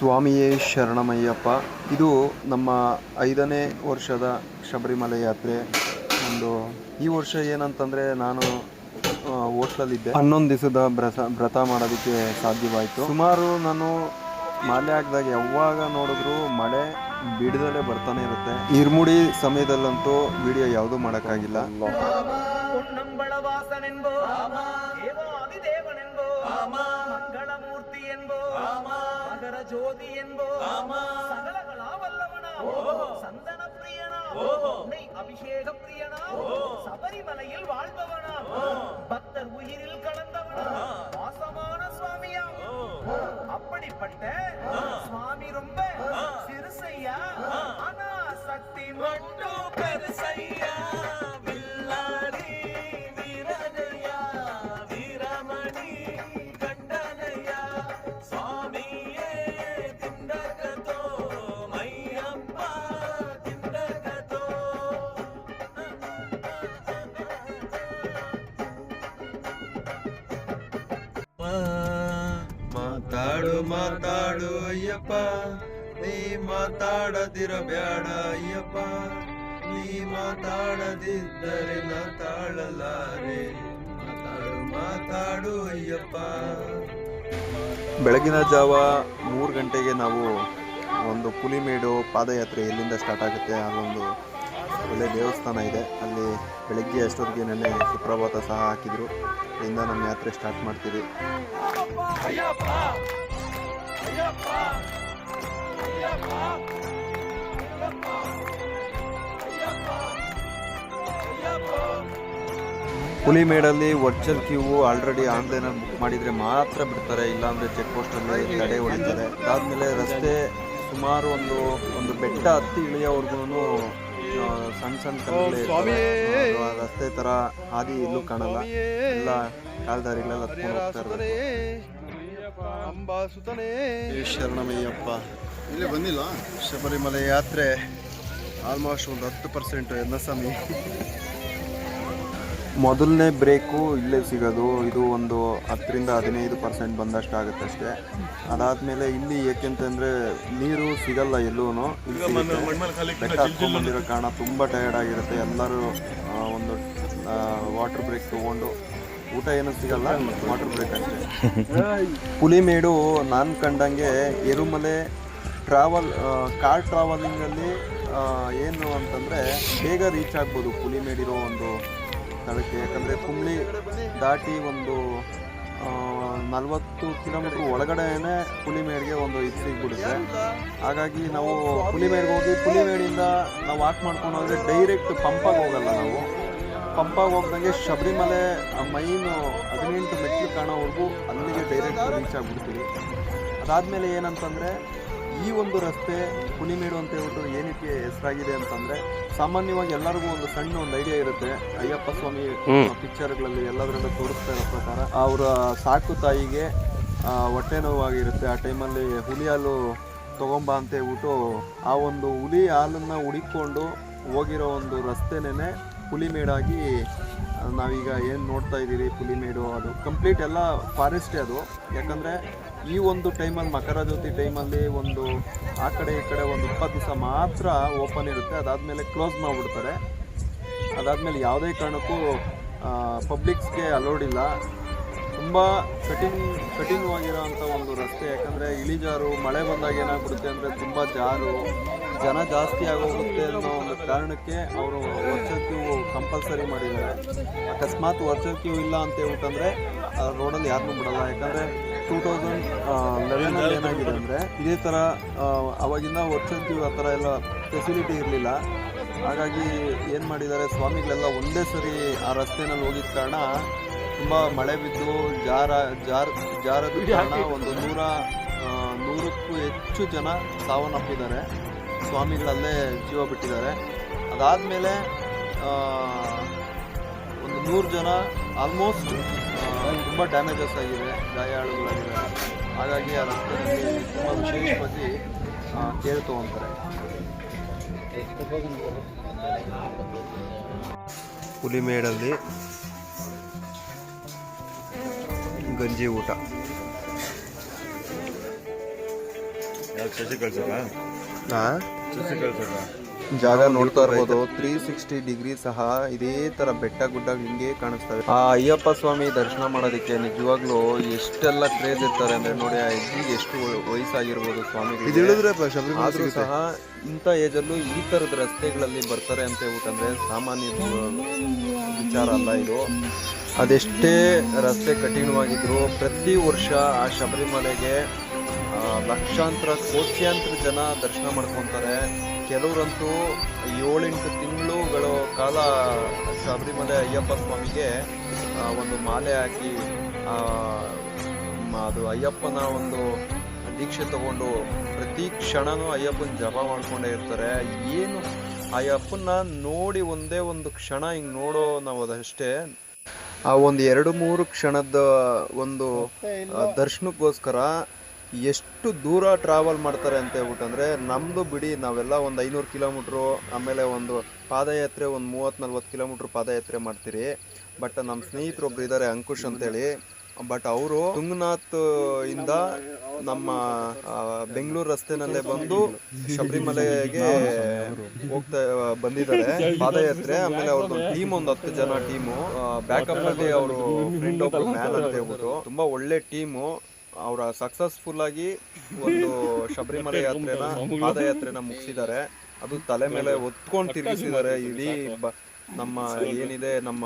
ಸ್ವಾಮಿಯೇ ಶರಣಮಯ್ಯಪ್ಪ. ಇದು ನಮ್ಮ ಐದನೇ ವರ್ಷದ ಶಬರಿಮಲೆ ಯಾತ್ರೆ. ಒಂದು, ಈ ವರ್ಷ ಏನಂತಂದರೆ ನಾನು ಹೋಟ್ಲಲ್ಲಿದ್ದೆ. ಹನ್ನೊಂದು ದಿವಸದ ಬ್ರಸ, ವ್ರತ ಮಾಡೋದಕ್ಕೆ ಸಾಧ್ಯವಾಯಿತು. ಸುಮಾರು ನಾನು ಮಾಲೆ ಹಾಕಿದಾಗ ಯಾವಾಗ ನೋಡಿದ್ರು ಮಳೆ ಬಿಡದಲ್ಲೇ ಬರ್ತಾನೆ ಇರುತ್ತೆ. ಇರ್ಮುಡಿ ಸಮಯದಲ್ಲಂತೂ ವಿಡಿಯೋ ಯಾವುದೂ ಮಾಡೋಕ್ಕಾಗಿಲ್ಲ. ಎಂಬೋ மகர ஜோதி என்போ சகலகலா வல்லவனா சந்தன பிரியனா உன்னை அபிஷேக பிரியனா சபரிமலையில் வாழ்பவனா. பக்தர் உயிரில் கலந்தவனா. வாசமான சுவாமியா அப்படிப்பட்ட ಮಾತಾಡು, ಅಯ್ಯಪ್ಪ. ನೀ ಮಾತಾಡದಿರ ಬ್ಯಾಡ ಅಯ್ಯಪ್ಪ. ನೀ ಮಾತಾಡದಿದ್ದರೆ ನಾ ತಾಳಲಾರೆ. ಮಾತಾಡು ಮಾತಾಡು, ಅಯ್ಯಪ್ಪ. ಬೆಳಗಿನ ಜಾವ ಮೂರು ಗಂಟೆಗೆ ನಾವು ಒಂದು ಪುಲಿಮೇಡು ಪಾದಯಾತ್ರೆ ಎಲ್ಲಿಂದ ಸ್ಟಾರ್ಟ್ ಆಗುತ್ತೆ ಅಲ್ಲೊಂದು ಒಳ್ಳೆ ದೇವಸ್ಥಾನ ಇದೆ. ಅಲ್ಲಿ ಬೆಳಗ್ಗೆ ಅಷ್ಟೊತ್ತಿಗೆ ನೆನ್ನೆ ಸುಪ್ರಭಾತ ಸಹ ಹಾಕಿದರು. ಅಲ್ಲಿಂದ ನಮ್ಮ ಯಾತ್ರೆ ಸ್ಟಾರ್ಟ್ ಮಾಡ್ತೀವಿ. ಪುಲಿಮೇಡಲ್ಲಿ ವರ್ಚುವಲ್ ಕ್ಯೂ ಆಲ್ರೆಡಿ ಆನ್ಲೈನಲ್ಲಿ ಬುಕ್ ಮಾಡಿದರೆ ಮಾತ್ರ ಬಿಡ್ತಾರೆ ಇಲ್ಲಾಂದರೆ ಚೆಕ್ ಪೋಸ್ಟಲ್ಲಿ ತಡೆ ಹೊಡಿತಾರೆ ಅದಾದಮೇಲೆ ರಸ್ತೆ ಸುಮಾರು ಒಂದು ಒಂದು ಬೆಟ್ಟ ಹತ್ತಿ ಇಳಿಯೋವರೆಗೂ ಸಣ್ಣ ಸಣ್ಣ ರಸ್ತೆ ಥರ ಹಾದಿ ಇಲ್ಲೂ ಕಾಣಲ್ಲ. ಎಲ್ಲ ಕಾಲ್ದಾರಿಗಳೆಲ್ಲ ಹತ್ಕೊಂಡು ಹೋಗ್ತಾ ಇರ್ಬೇಕು ಅಂಬಾಸುತನೇ ಈ ಶರಣಮಯ್ಯಪ್ಪ. ಇಲ್ಲಿ ಬಂದಿಲ್ಲ ಶಬರಿಮಲೆ ಯಾತ್ರೆ ಆಲ್ಮೋಸ್ಟ್ ಒಂದು ಹತ್ತು ಪರ್ಸೆಂಟ್ ಎನ್ನಸ್ವಾಮಿ ಮೊದಲನೇ ಬ್ರೇಕು ಇಲ್ಲೇ ಸಿಗೋದು. ಇದು ಒಂದು ಹತ್ತರಿಂದ ಹದಿನೈದು ಪರ್ಸೆಂಟ್ ಬಂದಷ್ಟು ಆಗುತ್ತೆ ಅಷ್ಟೇ. ಅದಾದಮೇಲೆ ಇಲ್ಲಿ ಏಕೆಂತಂದರೆ ನೀರು ಸಿಗಲ್ಲ ಎಲ್ಲೂ ಬೆಟ್ಟ ಹತ್ಕೊಂಡ್ಬಂದಿರೋ ಕಾರಣ ತುಂಬ ಟಯರ್ಡ್ ಆಗಿರುತ್ತೆ. ಎಲ್ಲರೂ ಒಂದು ವಾಟರ್ ಬ್ರೇಕ್ ತೊಗೊಂಡು ಊಟ ಏನೂ ಸಿಗಲ್ಲ ವಾಟರ್ ಬ್ರೇಕ್ ಅಷ್ಟೇ ಪುಲಿಮೇಡು ನಾನು ಕಂಡಂಗೆ ಎರುಮಲೆ ಟ್ರಾವೆಲ್ ಕಾರ್ ಟ್ರಾವೆಲಿಂಗಲ್ಲಿ ಏನು ಅಂತಂದರೆ ಬೇಗ ರೀಚ್ ಆಗ್ಬೋದು ಪುಲಿಮೇಡಿರೋ ಒಂದು ಸ್ಥಳಕ್ಕೆ. ಯಾಕಂದರೆ ಕುಂಬ್ಳಿ ದಾಟಿ ಒಂದು ನಲವತ್ತು ಕಿಲೋಮೀಟ್ರ್ ಒಳಗಡೆನೇ ಪುಲಿಮೇಡ್ಗೆ ಒಂದು ಇದು ಸಿಗ್ಬಿಡುತ್ತೆ. ಹಾಗಾಗಿ ನಾವು ಪುಲಿಮೇಡ್ಗೆ ಹೋಗಿ ಪುಲಿಮೇಡಿಂದ ನಾವು ವಾಕ್ ಮಾಡ್ಕೊಂಡು ಹೋದರೆ ಡೈರೆಕ್ಟ್ ಪಂಪಾಗಿ ಹೋಗಲ್ಲ ನಾವು. ಪಂಪಾಗಿ ಹೋಗ್ದಂಗೆ ಶಬರಿಮಲೆ ಮೈನು ಹದಿನೆಂಟು ಮೆಟ್ಲು ಕಾಣೋವರೆಗೂ ಅಲ್ಲಿಗೆ ಡೈರೆಕ್ಟ್ ರೀಚ್ ಆಗಿಬಿಡ್ತೀವಿ. ಅದಾದಮೇಲೆ ಏನಂತಂದರೆ ಈ ಒಂದು ರಸ್ತೆ ಪುಲಿಮೇಡು ಅಂತ ಹೇಳ್ಬಿಟ್ಟು ಏನಕ್ಕೆ ಹೆಸರಾಗಿದೆ ಅಂತಂದರೆ ಸಾಮಾನ್ಯವಾಗಿ ಎಲ್ಲರಿಗೂ ಒಂದು ಸಣ್ಣ ಒಂದು ಐಡಿಯಾ ಇರುತ್ತೆ. ಅಯ್ಯಪ್ಪ ಸ್ವಾಮಿ ಪಿಕ್ಚರ್ಗಳಲ್ಲಿ ಎಲ್ಲದರಲ್ಲೂ ತೋರಿಸ್ತಾ ಇರೋ ಪ್ರಕಾರ ಅವರ ಸಾಕು ತಾಯಿಗೆ ಹೊಟ್ಟೆ ನೋವಾಗಿರುತ್ತೆ. ಆ ಟೈಮಲ್ಲಿ ಹುಲಿ ಹಾಲು ತೊಗೊಂಬ ಅಂತ ಹೇಳ್ಬಿಟ್ಟು ಆ ಒಂದು ಹುಲಿ ಹಾಲನ್ನು ಹುಡಿಕೊಂಡು ಹೋಗಿರೋ ಒಂದು ರಸ್ತೆನೇ ಪುಲಿಮೇಡಾಗಿ ನಾವೀಗ ಏನು ನೋಡ್ತಾ ಇದ್ದೀರಿ ಪುಲಿಮೇಡು ಅದು? ಕಂಪ್ಲೀಟ್ ಎಲ್ಲ ಫಾರೆಸ್ಟೇ ಅದು. ಯಾಕಂದರೆ ಈ ಒಂದು ಟೈಮಲ್ಲಿ, ಮಕರ ಜ್ಯೋತಿ ಟೈಮಲ್ಲಿ ಒಂದು ಆ ಕಡೆ ಈ ಕಡೆ ಒಂದು ಇಪ್ಪತ್ತು ದಿವಸ ಮಾತ್ರ ಓಪನ್ ಇರುತ್ತೆ. ಅದಾದಮೇಲೆ ಕ್ಲೋಸ್ ಮಾಡಿಬಿಡ್ತಾರೆ. ಅದಾದಮೇಲೆ ಯಾವುದೇ ಕಾರಣಕ್ಕೂ ಪಬ್ಲಿಕ್ಸ್ಗೆ ಅಲೋಡ್ ಇಲ್ಲ. ತುಂಬ ಕಠಿಣ ಕಠಿಣವಾಗಿರೋಂಥ ಒಂದು ರಸ್ತೆ. ಯಾಕಂದರೆ ಇಳಿಜಾರು, ಮಳೆ ಬಂದಾಗ ಏನಾಗ್ಬಿಡುತ್ತೆ ಅಂದರೆ ತುಂಬ ಜಾರು. ಜನ ಜಾಸ್ತಿ ಆಗೋಗುತ್ತೆ ಅನ್ನೋ ಒಂದು ಕಾರಣಕ್ಕೆ ಅವರು ವರ್ಚುವಲ್ ಕ್ಯೂ ಕಂಪಲ್ಸರಿ ಮಾಡಿದ್ದಾರೆ. ಅಕಸ್ಮಾತ್ ವರ್ಷಕ್ಕೆ ಇಲ್ಲ ಅಂತ ಹೇಳ್ಬಿಟ್ಟಂದ್ರೆ ರೋಡಲ್ಲಿ ಯಾರನ್ನೂ ಬಿಡಲ್ಲ. ಯಾಕಂದರೆ ಟೂ ತೌಸಂಡ್ ಲೆವೆನಲ್ಲಿ ಏನಾಗಿದೆ ಅಂದರೆ, ಇದೇ ಥರ ಅವಾಗಿಂದ ವರ್ಚುವಲ್ ಕ್ಯೂ ಆ ಥರ ಎಲ್ಲ ಫೆಸಿಲಿಟಿ ಇರಲಿಲ್ಲ. ಹಾಗಾಗಿ ಏನು ಮಾಡಿದ್ದಾರೆ, ಸ್ವಾಮಿಗಳೆಲ್ಲ ಒಂದೇ ಸರಿ ಆ ರಸ್ತೆನಲ್ಲಿ ಹೋಗಿದ್ದ ಕಾರಣ ತುಂಬ ಮಳೆ ಬಿದ್ದು ಜಾರ ಜಾರ, ಜಾರದ ಕಾರಣ ಒಂದು ನೂರ ನೂರಕ್ಕೂ ಹೆಚ್ಚು ಜನ ಸಾವನ್ನಪ್ಪಿದ್ದಾರೆ. ಸ್ವಾಮಿಗಳಲ್ಲೇ ಜೀವ ಬಿಟ್ಟಿದ್ದಾರೆ. ಅದಾದಮೇಲೆ ಒಂದು ನೂರು ಜನ ಆಲ್ಮೋಸ್ಟ್ ತುಂಬ ಡ್ಯಾಮೇಜಸ್ ಆಗಿದೆ ಗಾಯಾಳುಗಳಾಗಿದ್ದಾರೆ. ಹಾಗಾಗಿ ಆ ರಸ್ತೆಯಲ್ಲಿ ತುಂಬ ವಿಶೇಷವಾಗಿ ಕೇರ್ ತೊಗೊತಾರೆ. ಹುಲಿಮೇಡಲ್ಲಿ ಗಂಜಿ ಊಟ. ಕಳ್ಸಕ್ಕ ಜಾಗ ನೋಡ್ತಾ ಇರ್ಬೋದು. ತ್ರೀ ಸಿಕ್ಸ್ಟಿ ಡಿಗ್ರಿ ಸಹ ಇದೇ ತರ ಬೆಟ್ಟ ಗುಡ್ಡ ಹಿಂಗೆ ಕಾಣಿಸ್ತವೆ. ಆ ಅಯ್ಯಪ್ಪ ಸ್ವಾಮಿ ದರ್ಶನ ಮಾಡೋದಕ್ಕೆ ನಿಜವಾಗ್ಲೂ ಎಷ್ಟೆಲ್ಲ ಕ್ರೇಜ್ ಇರ್ತಾರೆ ಅಂದ್ರೆ ನೋಡಿ ಆ ಅಜ್ಜಿಗೆ ಎಷ್ಟು ವಯಸ್ಸಾಗಿರ್ಬೋದು ಇದು ಸ್ವಾಮಿ ಆದ್ರೂ ಸಹ ಇಂಥ ಏಜಲ್ಲೂ ಈ ತರದ ರಸ್ತೆಗಳಲ್ಲಿ ಬರ್ತಾರೆ ಅಂತ ಹೇಳ್ಬಿಟ್ಟಂದ್ರೆ ಸಾಮಾನ್ಯ ವಿಚಾರ ಅಲ್ಲ ಇದು. ಅದೆಷ್ಟೇ ರಸ್ತೆ ಕಠಿಣವಾಗಿದ್ರು ಪ್ರತಿ ವರ್ಷ ಆ ಶಬರಿಮಲೆಗೆ ಲಕ್ಷಾಂತರ ಕೋಟ್ಯಾಂತರ ಜನ ದರ್ಶನ ಮಾಡ್ಕೊತಾರೆ. ಕೆಲವರಂತೂ ಏಳೆಂಟು ತಿಂಗಳುಗಳ ಕಾಲ ಶಬರಿಮಲೆ ಅಯ್ಯಪ್ಪ ಸ್ವಾಮಿಗೆ ಒಂದು ಮಾಲೆ ಹಾಕಿ ಅದು ಅಯ್ಯಪ್ಪನ ಒಂದು ದೀಕ್ಷೆ ತಗೊಂಡು ಪ್ರತಿ ಕ್ಷಣನೂ ಅಯ್ಯಪ್ಪನ ಜಪ ಮಾಡ್ಕೊಂಡೇ ಇರ್ತಾರೆ. ಏನು ಅಯ್ಯಪ್ಪನ ನೋಡಿ ಒಂದೇ ಒಂದು ಕ್ಷಣ ಹಿಂಗೆ ನೋಡೋ ನಾವು ಅದಷ್ಟೇ ಆ ಒಂದು ಎರಡು ಮೂರು ಕ್ಷಣದ ಒಂದು ದರ್ಶನಕ್ಕೋಸ್ಕರ ಎಷ್ಟು ದೂರ ಟ್ರಾವೆಲ್ ಮಾಡ್ತಾರೆ ಅಂತ ಹೇಳ್ಬಿಟ್ಟಂದರೆ ನಮ್ಮದು ಬಿಡಿ ನಾವೆಲ್ಲ ಒಂದು ಐನೂರು ಕಿಲೋಮೀಟ್ರು, ಆಮೇಲೆ ಒಂದು ಪಾದಯಾತ್ರೆ ಒಂದು ಮೂವತ್ತು ನಲ್ವತ್ತು ಕಿಲೋಮೀಟ್ರ್ ಪಾದಯಾತ್ರೆ ಮಾಡ್ತೀರಿ. ಬಟ್ ನಮ್ಮ ಸ್ನೇಹಿತರು ಒಬ್ರು ಇದ್ದಾರೆ ಅಂಕುಶ್ ಅಂತೇಳಿ. ಬಟ್ ಅವರು ತುಂಗನಾಥ್, ಇಂದ ನಮ್ಮ ಬೆಂಗಳೂರು ರಸ್ತೆನಲ್ಲೇ ಬಂದು ಶಬರಿಮಲೆಗೆ ಹೋಗ್ತಾ, ಬಂದಿದ್ದಾರೆ ಪಾದಯಾತ್ರೆ. ಆಮೇಲೆ ಅವ್ರದ್ದು ಟೀಮ್ ಒಂದು ಹತ್ತು ಜನ ಟೀಮು ಬ್ಯಾಕಪ್ ಅಲ್ಲಿ ಅವರು ಫ್ರೆಂಡ್ ಒಬ್ಬರು ಮ್ಯಾನ್ ಅಂತ ಹೇಳ್ಬಿಟ್ಟು. ತುಂಬಾ ಒಳ್ಳೆ ಟೀಮು ಅವರ ಸಕ್ಸಸ್ಫುಲ್ ಆಗಿ ಒಂದು ಶಬರಿಮಲೆ ಯಾತ್ರೆನ ಪಾದಯಾತ್ರೆನ ಮುಗಿಸಿದ್ದಾರೆ. ಅದು ತಲೆ ಮೇಲೆ ಒತ್ಕೊಂಡು ತಿರುಗಿಸಿದ್ದಾರೆ. ಇಡೀ ನಮ್ಮ ಏನಿದೆ ನಮ್ಮ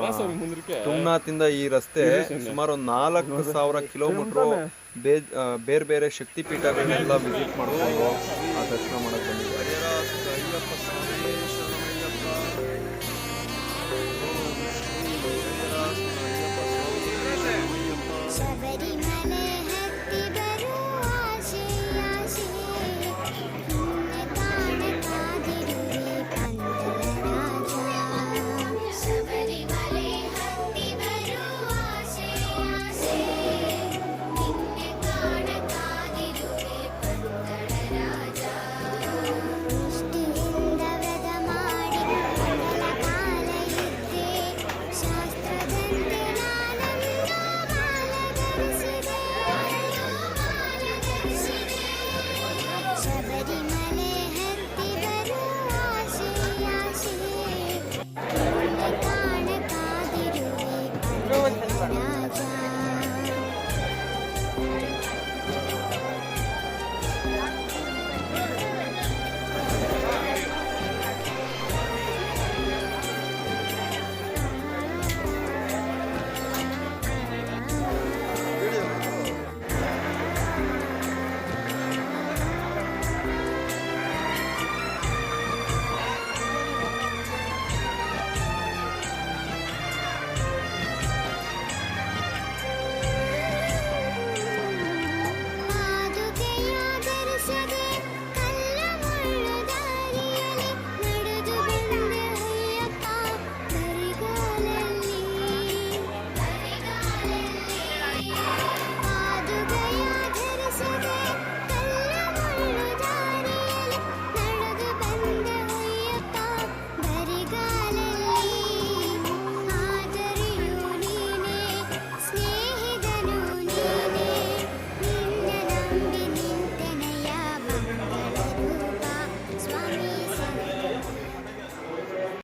ತುಮನಾಥಿಂದ ಈ ರಸ್ತೆ ಸುಮಾರು ಒಂದು ನಾಲ್ಕು ಸಾವಿರ ಕಿಲೋಮೀಟರ್ ಬೇರೆ ಬೇರೆ ಶಕ್ತಿ ಪೀಠಗಳನ್ನೆಲ್ಲ ವಿಸಿಟ್ ಮಾಡ್ಕೊಂಡು ಆ ದರ್ಶನ ಮಾಡಕ್ ಬಂದಿದ್ದಾರೆ.